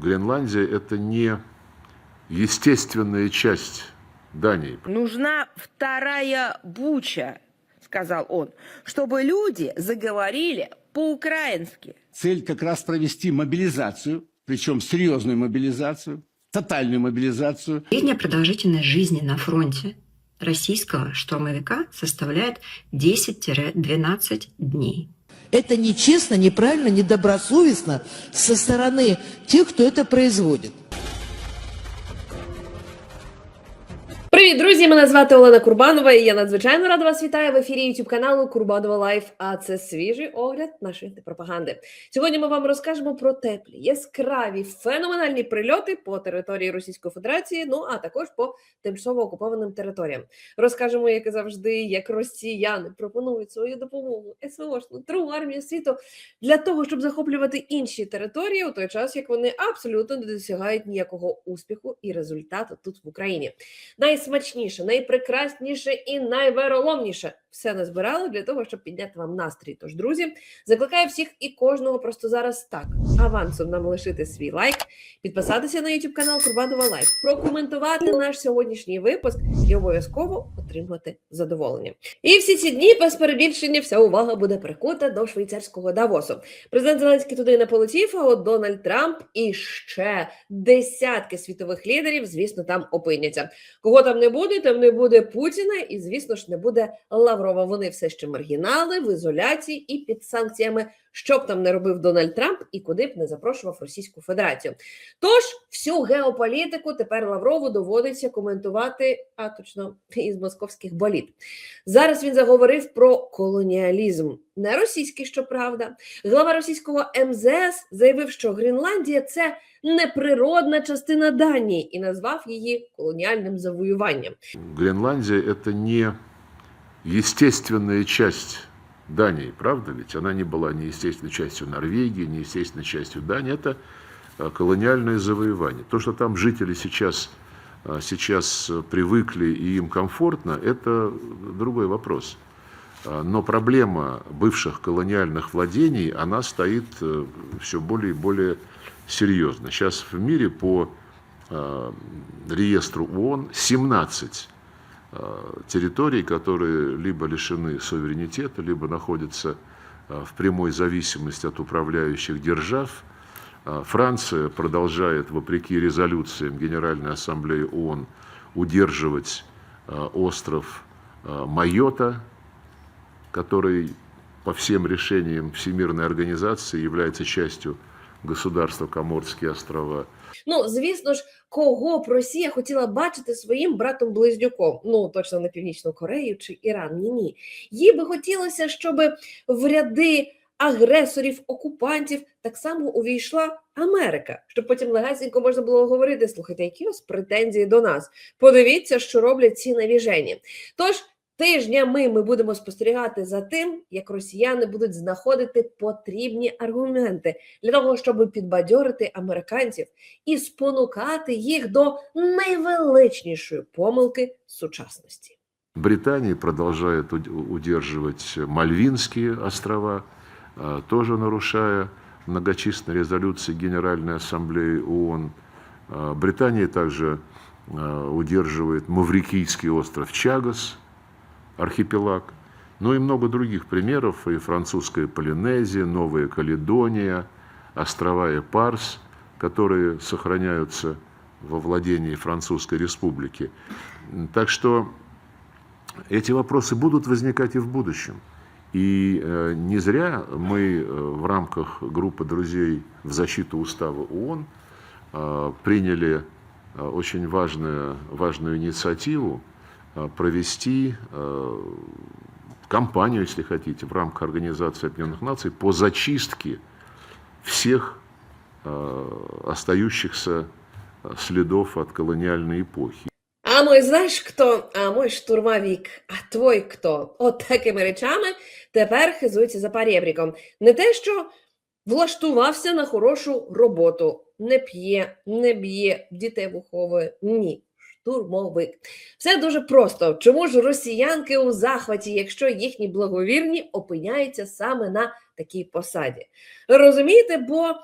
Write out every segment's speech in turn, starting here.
Гренландия – это не естественная часть Дании. Нужна вторая буча, сказал он, чтобы люди заговорили по-украински. Цель как раз провести мобилизацию, причем серьезную мобилизацию, тотальную мобилизацию. Средняя продолжительность жизни на фронте российского штурмовика составляет 10-12 дней. Это нечестно, неправильно, недобросовестно со стороны тех, кто это производит. Привіт, друзі! Мене звати Олена Курбанова, і я надзвичайно рада вас вітаю в ефірі YouTube каналу Курбанова Лайф. А це свіжий огляд нашої пропаганди. Сьогодні ми вам розкажемо про теплі, яскраві, феноменальні прильоти по території Російської Федерації, ну а також по тимчасово окупованим територіям. Розкажемо, як і завжди, як росіяни пропонують свою допомогу СВОшну другу армію світу для того, щоб захоплювати інші території у той час, як вони абсолютно не досягають ніякого успіху і результату тут в Україні найсмачніше, найпрекрасніше і найвероломніше все назбирали для того, щоб підняти вам настрій. Тож, друзі, закликаю всіх і кожного просто зараз так авансом нам лишити свій лайк, підписатися на YouTube канал Курбанова Лайф, прокоментувати наш сьогоднішній випуск і обов'язково отримати задоволення. І всі ці дні без перебільшення вся увага буде прикута до швейцарського Давосу. Президент Зеленський туди не полетів, а от Дональд Трамп і ще десятки світових лідерів, звісно, там опиняться. Кого там не буде, там не буде Путіна, і звісно ж не буде Лаврова. Вони все ще маргінали в ізоляції і під санкціями, що б там не робив Дональд Трамп і куди б не запрошував Російську Федерацію. Тож всю геополітику тепер Лаврову доводиться коментувати, а точно із московських боліт. Зараз він заговорив про колоніалізм, не російський, щоправда. Глава російського МЗС заявив, що Гренландія це неприродна частина Данії і назвав її колоніальним завоюванням. Гренландия – это не естественная часть Дании, правда ведь? Она не была ни естественной частью Норвегии, ни естественной частью Дании. Это э, колониальное завоевание. То, что там жители сейчас, э, сейчас э, привыкли и им комфортно, это другой вопрос. А, Но проблема бывших колониальных владений, она стоит все более и более серьезно. Сейчас в мире по э, реестру ООН 17 э, территорий, которые либо лишены суверенитета, либо находятся э, в прямой зависимости от управляющих держав. Э, Франция продолжает, вопреки резолюциям Генеральной Ассамблеи ООН, удерживать э, остров э, Майота, который по всем решениям Всемирной организации является частью государства Коморские острова. Ну, звісно ж, кого б Росія хотіла бачити своїм братом-близнюком? Ну, точно не Північну Корею чи Іран. Ні, ні. Їй би хотілося, щоб в ряди агресорів, окупантів так само увійшла Америка, щоб потім легесенько можна було говорити: слухайте, які у вас претензії до нас? Подивіться, що роблять ці навіжені. Тож. Тижнями ми будемо спостерігати за тим, як росіяни будуть знаходити потрібні аргументи для того, щоб підбадьорити американців і спонукати їх до найвеличнішої помилки сучасності. Британия продолжает уд- удерживать Мальвинские острова, э, тоже нарушая многочисленные резолюции Генеральной Ассамблеи ООН. Э, Британия также э, удерживает Маврикийский остров Чагос, Архипелаг, ну и много других примеров, и французская Полинезия, Новая Каледония, острова Эпарс, которые сохраняются во владении Французской Республики. Так что эти вопросы будут возникать и в будущем. И э, не зря мы э, в рамках группы друзей в защиту устава ООН э, приняли э, очень важную, важную инициативу провести э, кампанию, если хотите, в рамках Организации Объединенных Наций по зачистке всех э, остающихся э, следов от колониальной эпохи. А мой знаєш хто? А мой штурмовик, а твой хто? От такими речами тепер хизується за парєбріком. Не те, що влаштувався на хорошу роботу, не п'є, не б'є, дітей виховує. Ні. Штурмовик. Все дуже просто. Чому ж росіянки у захваті, якщо їхні благовірні опиняються саме на такій посаді? Розумієте, бо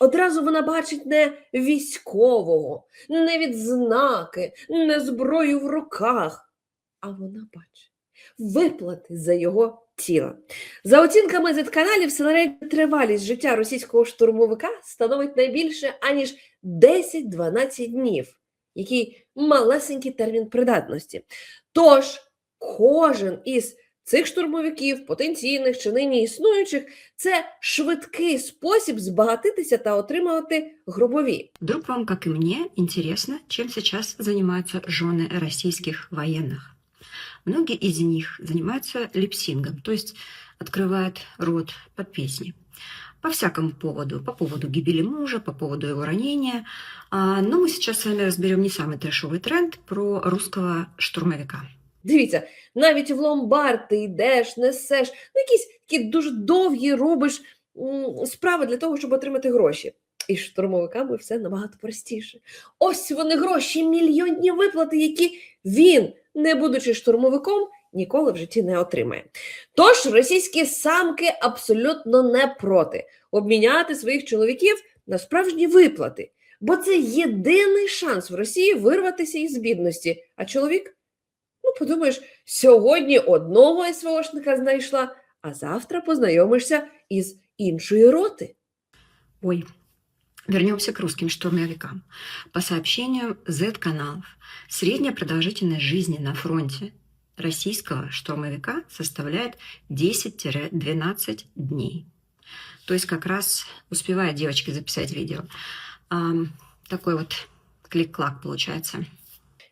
Одразу вона бачить не військового, не відзнаки, не зброю в руках, а вона бачить виплати за його тіло. За оцінками Z-каналів, середня тривалість життя російського штурмовика становить найбільше аніж 10-12 днів, який малесенький термін придатності. Тож кожен із цих штурмовиків, потенційних чи нині існуючих, це швидкий спосіб збагатитися та отримувати гробові. Вдруг вам, как и мне, интересно, чем сейчас занимаются жены российских военных. Многие из них занимаются липсингом, то есть открывают рот под песни. По всякому поводу. По поводу гибели мужа, по поводу его ранения. А, Но мы сейчас с вами разберем не самый трешовый тренд про русского штурмовика. Дивіться, навіть в ломбард ти йдеш, несеш, ну якісь такі дуже довгі робиш м, справи для того, щоб отримати гроші. І з штурмовиками все набагато простіше. Ось вони гроші, мільйонні виплати, які він, не будучи штурмовиком, ніколи в житті не отримає. Тож російські самки абсолютно не проти обміняти своїх чоловіків на справжні виплати, бо це єдиний шанс в Росії вирватися із бідності. А чоловік Ну, подумаєш, сьогодні одного СВОшника знайшла, а завтра познайомишся із іншої роти. Ой, вернемся к русским штурмовикам. По сообщениям Z-каналов, средняя продолжительность жизни на фронте российского штурмовика составляет 10-12 дней. То есть как раз успевает девочки записать видео. Такой вот клик-клак получается.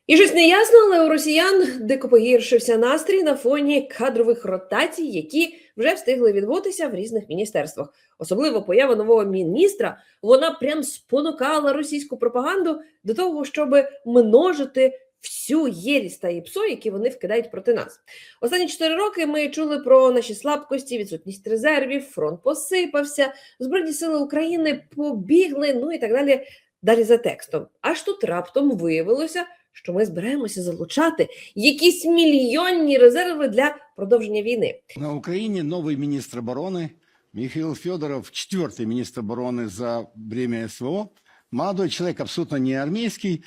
І щось не ясно, але у росіян дико погіршився настрій на фоні кадрових ротацій, які вже встигли відбутися в різних міністерствах. Особливо поява нового міністра вона прям спонукала російську пропаганду до того, щоб множити всю єрість та іпсо, які вони вкидають проти нас. Останні чотири роки ми чули про наші слабкості, відсутність резервів, фронт посипався, збройні сили України побігли, ну і так далі. Далі за текстом. Аж тут раптом виявилося, що ми збираємося залучати якісь мільйонні резерви для продовження війни. На Украине новый министр обороны Михаил Федоров, четвертый министр обороны за время СВО. Молодой человек, абсолютно не армейский.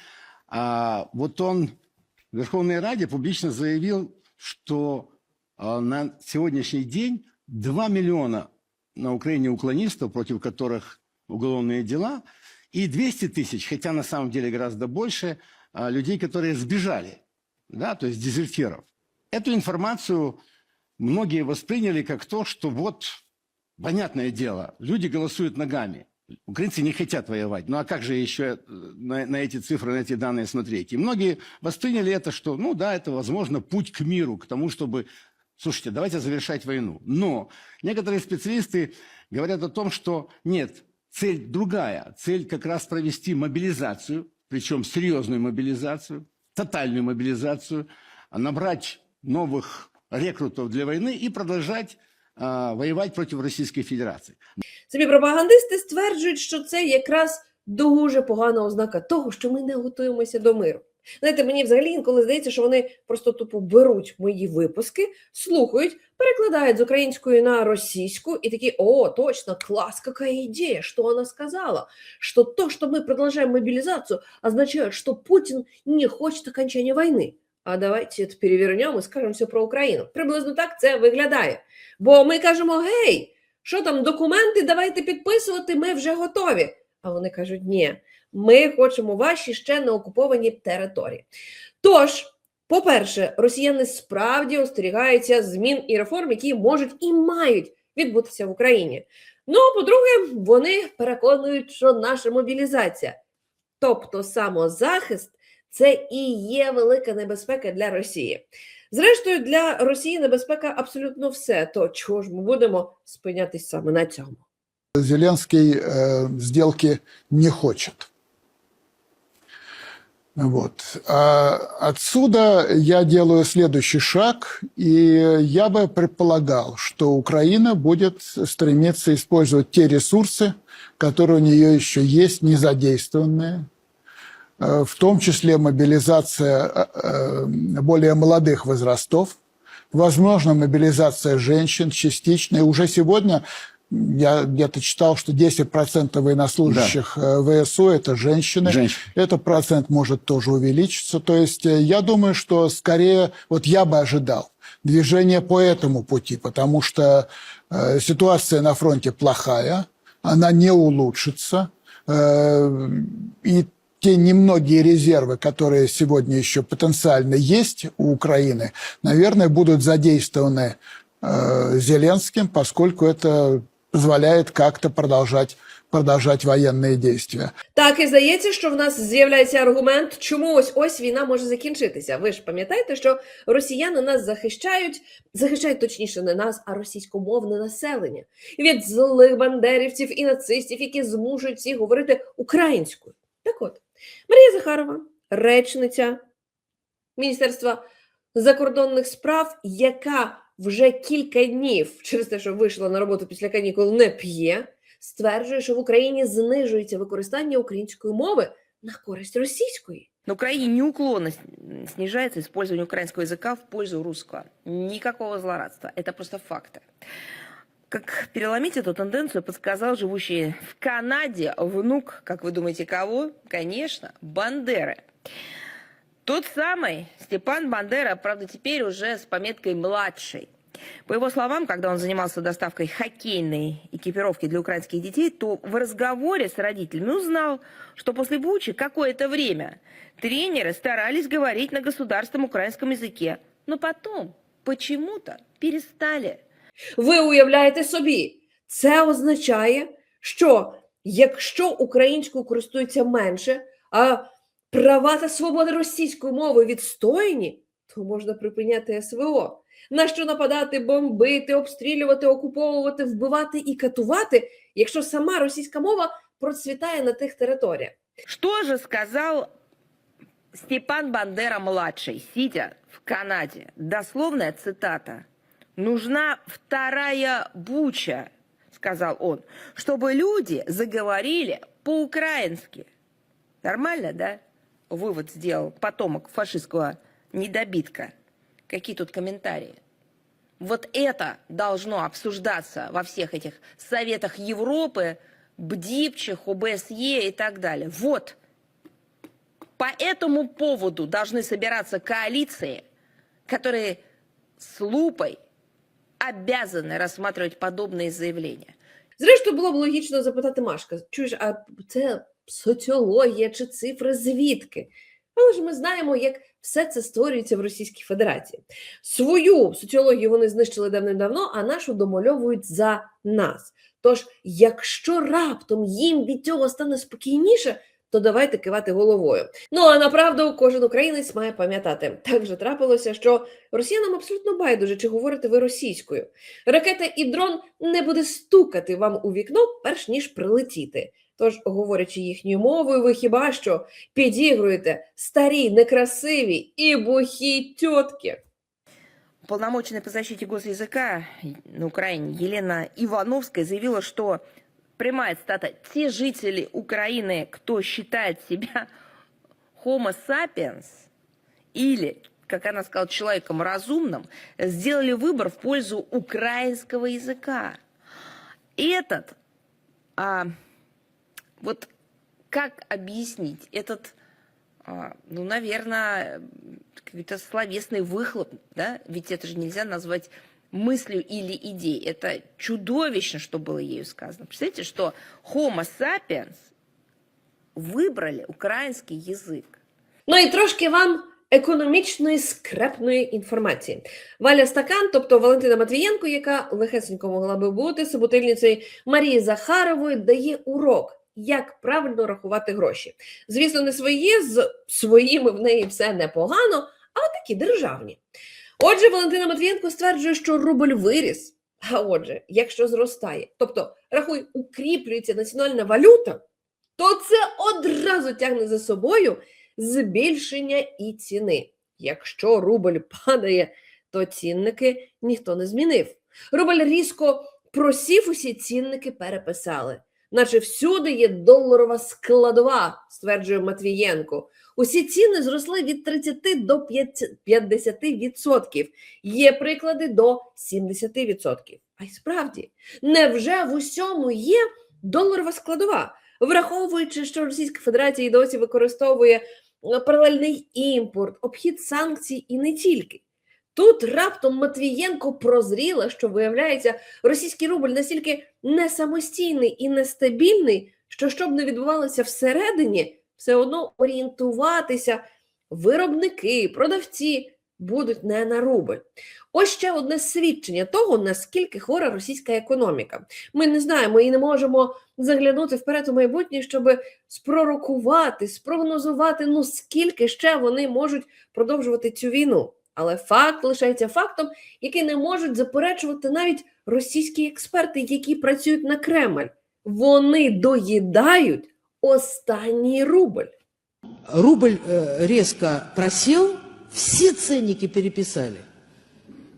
А вот он в Верховной Раде публично заявил, что а, на сегодняшний день 2 миллиона на Украине уклонистов, против которых уголовные дела, и 200 тысяч, хотя на самом деле гораздо больше, а, людей, которые сбежали, да, то есть дезертиров. Эту информацию многие восприняли как то, что вот, понятное дело, люди голосуют ногами. Украинцы не хотят воевать. Ну а как же еще э, на, на эти цифры, на эти данные смотреть? И многие восприняли это, что, ну да, это, возможно, путь к миру, к тому, чтобы, слушайте, давайте завершать войну. Но некоторые специалисты говорят о том, что нет, цель другая. Цель как раз провести мобилизацию, причем серьезную мобилизацию, тотальную мобилизацию, а набрать новых рекрутов для войны и продолжать а, воевать против Российской Федерации. Самі пропагандисти стверджують, що це якраз дуже погана ознака того, що ми не готуємося до миру. Знаєте, мені взагалі інколи здається, що вони просто тупо беруть мої випуски, слухають, перекладають з української на російську і такі: о, точно, класс, какая идея, что она сказала, что то, что мы продолжаем мобилизацию, означает, что Путин не хочет окончания войны. А давайте это перевернемо і скажемо все про Україну. Приблизно так це виглядає. Бо ми кажемо: гей, що там, документи, давайте підписувати, ми вже готові. А вони кажуть, ні, ми хочемо ваші ще не окуповані території. Тож, по-перше, росіяни справді остерігаються змін і реформ, які можуть і мають відбутися в Україні. Ну, а по-друге, вони переконують, що наша мобілізація, тобто самозахист, це і є велика небезпека для Росії. Зрештою, для Росії небезпека абсолютно все. То чого ж ми будемо спинятись саме на цьому? Зеленский э, сделки не хочет. Вот. А отсюда я делаю следующий шаг, и я бы предполагал, что Украина будет стремиться использовать те ресурсы, которые у нее еще есть, не задействованные, Э, в том числе мобилизация э, э, более молодых возрастов, возможно, мобилизация женщин частичная. Уже сегодня Я где-то читал, что 10% военнослужащих э, ВСУ – это женщины. Женщины. Этот процент может тоже увеличиться. То есть э, я думаю, что скорее, вот я бы ожидал движение по этому пути, потому что э, ситуация на фронте плохая, она не улучшится. Э, и те немногие резервы, которые сегодня еще потенциально есть у Украины, наверное, будут задействованы э, Зеленским, поскольку это позволяет как-то продолжать, продолжать военные действия. Так і здається, що в нас з'являється аргумент, чому ось ось війна може закінчитися. Ви ж пам'ятаєте, що росіяни нас захищають, захищають точніше не нас, а російськомовне населення від злих бандерівців і нацистів, які змушують всіх говорити українською. Так от, Марія Захарова, речниця Міністерства закордонних справ, яка вже кілька днів через те, що вийшла на роботу після канікул, не п'є, стверджує, що в Україні знижується використання української мови на користь російської. На Украине неуклонно с- снижается использование украинского языка в пользу русского. Никакого злорадства. Это просто факты. Как переломить эту тенденцию, подсказал живущий в Канаде внук, как вы думаете, кого? Конечно, Бандеры. Тот самый Степан Бандера, правда, теперь уже с пометкой «младший». По его словам, когда он занимался доставкой хоккейной экипировки для украинских детей, то в разговоре с родителями узнал, что после Бучи какое-то время тренеры старались говорить на государственном украинском языке, но потом почему-то перестали. Ви уявляєте собі, це означає, що якщо українською користуються менше, а права та свобода російської мови відстояні, то можна припиняти СВО. На що нападати, бомбити, обстрілювати, окуповувати, вбивати і катувати, якщо сама російська мова процвітає на тих територіях. Что же сказал Степан Бандера-младший, сидя в Канаде? Дословная цитата. «Нужна вторая буча», сказал он, «чтобы люди заговорили по-украински». Нормально, да? Вывод сделал потомок фашистского недобитка. Какие тут комментарии? Вот это должно обсуждаться во всех этих советах Европы, БДИПчих, ОБСЕ и так далее. Вот. По этому поводу должны собираться коалиции, которые с лупой обязаны рассматривать подобные заявления. Зрештою, було б логічно запитати Машка: чуєш, а це соціологія чи цифри звідки? Але ж ми знаємо, як все це створюється в Російській Федерації. Свою соціологію вони знищили давним-давно, а нашу домальовують за нас. Тож, якщо раптом їм від цього стане спокійніше, то давайте кивати головою. Ну а направду кожен українець має пам'ятати. Так же трапилося, що росіянам абсолютно байдуже, чи говорите ви російською. Ракета і дрон не буде стукати вам у вікно, перш ніж прилетіти. Тож, говорячи їхньою мовою, ви хіба що підігруєте старі, некрасиві і бухі тітки. Уполномоченная по защите госязыка на Украине Елена Ивановская заявила, что прямая цитата «Те жители Украины, кто считает себя homo sapiens или, как она сказала, человеком разумным, сделали выбор в пользу украинского языка». Этот, а, вот как объяснить этот а, ну, наверное, какой-то словесный выхлоп, да? Ведь это же нельзя назвать мыслью или идеей. Это чудовищно, что было ею сказано. Представляете, что Homo sapiens выбрали украинский язык. Ну і трошки вам економічної скрепної інформації. Валя Стакан, тобто Валентина Матвієнко, яка легесенько могла би бути собутильницею Марії Захарової, дає урок. Як правильно рахувати гроші? Звісно, не свої, з своїми в неї все непогано, а такі державні. Отже, Валентина Матвієнко стверджує, що рубль виріс. А отже, якщо зростає, тобто рахуй, укріплюється національна валюта, то це одразу тягне за собою збільшення і ціни. Якщо рубль падає, то цінники ніхто не змінив. Рубль різко просів, усі цінники переписали. Наче всюди є доларова складова, стверджує Матвієнко. Усі ціни зросли від 30 до 50 відсотків. Є приклади до 70 відсотків. А й справді, невже в усьому є доларова складова, враховуючи, що Російська Федерація і досі використовує е, паралельний імпорт, обхід санкцій і не тільки. Тут раптом Матвієнко прозріла, що виявляється, російський рубль настільки не самостійний і нестабільний, що щоб не відбувалося всередині, все одно орієнтуватися виробники, продавці будуть не на рубль. Ось ще одне свідчення того, наскільки хвора російська економіка. Ми не знаємо і не можемо заглянути вперед у майбутнє, щоб спророкувати, спрогнозувати, ну скільки ще вони можуть продовжувати цю війну. Але факт лишається фактом, який не можуть заперечувати навіть російські експерти, які працюють на Кремль. Вони доїдають останній рубль. Рубль э, резко просел, все ценники переписали.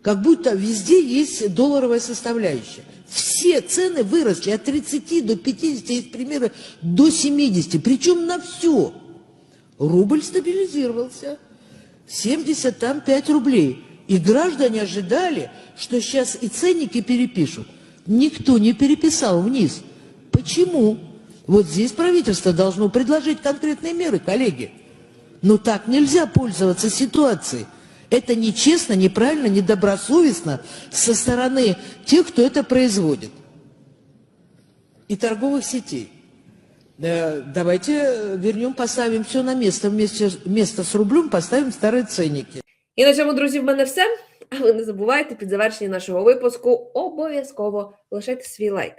Как будто везде есть долларовая составляющая. Все цены выросли от 30 до 50, есть примеры до 70, причем на все. Рубль стабилизировался. 70, там 5 рублей. И граждане ожидали, что сейчас и ценники перепишут. Никто не переписал вниз. Почему? Вот здесь правительство должно предложить конкретные меры, коллеги. Но так нельзя пользоваться ситуацией. Это нечестно, неправильно, недобросовестно со стороны тех, кто это производит. И торговых сетей. Э, Давайте э, вернем, поставим все на место. Вместе, вместо с рублем поставим старые ценники. І на цьому, друзі, в мене все. А ви не забувайте під завершення нашого випуску обов'язково лишайте свій лайк.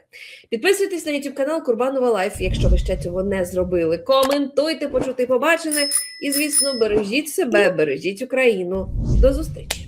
Підписуйтесь на YouTube канал Курбанова Лайф, якщо ви ще цього не зробили. Коментуйте, почути побачене. І, звісно, бережіть себе, бережіть Україну. До зустрічі!